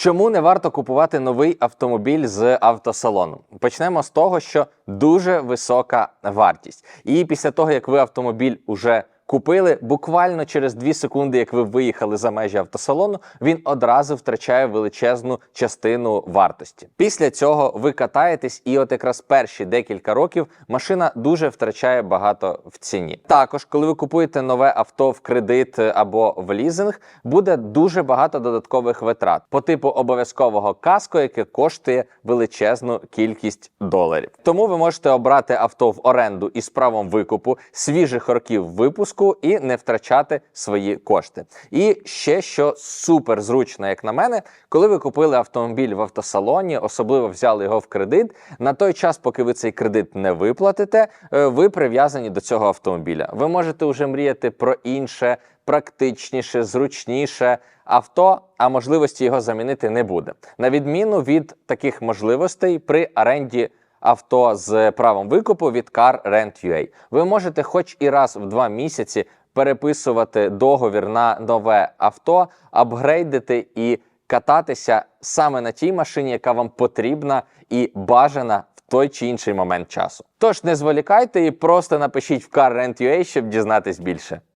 Чому не варто купувати новий автомобіль з автосалону? Почнемо з того, що дуже висока вартість. І після того, як ви автомобіль уже купили, буквально через 2 секунди, як ви виїхали за межі автосалону, він одразу втрачає величезну частину вартості. Після цього ви катаєтесь, і от якраз перші декілька років машина дуже втрачає багато в ціні. Також, коли ви купуєте нове авто в кредит або в лізинг, буде дуже багато додаткових витрат по типу обов'язкового каско, яке коштує величезну кількість доларів. Тому ви можете обрати авто в оренду із правом викупу свіжих років випуску і не втрачати свої кошти. І ще що супер зручно, як на мене, коли ви купили автомобіль в автосалоні, особливо взяли його в кредит. На той час, поки ви цей кредит не виплатите, е, ви прив'язані до цього автомобіля. Ви можете вже мріяти про інше, практичніше, зручніше авто, а можливості його замінити не буде. На відміну від таких можливостей при оренді авто з правом викупу від Car Rent UA. Ви можете хоч і раз в два місяці переписувати договір на нове авто, апгрейдити і кататися саме на тій машині, яка вам потрібна і бажана в той чи інший момент часу. Тож не зволікайте і просто напишіть в Car Rent UA, щоб дізнатись більше.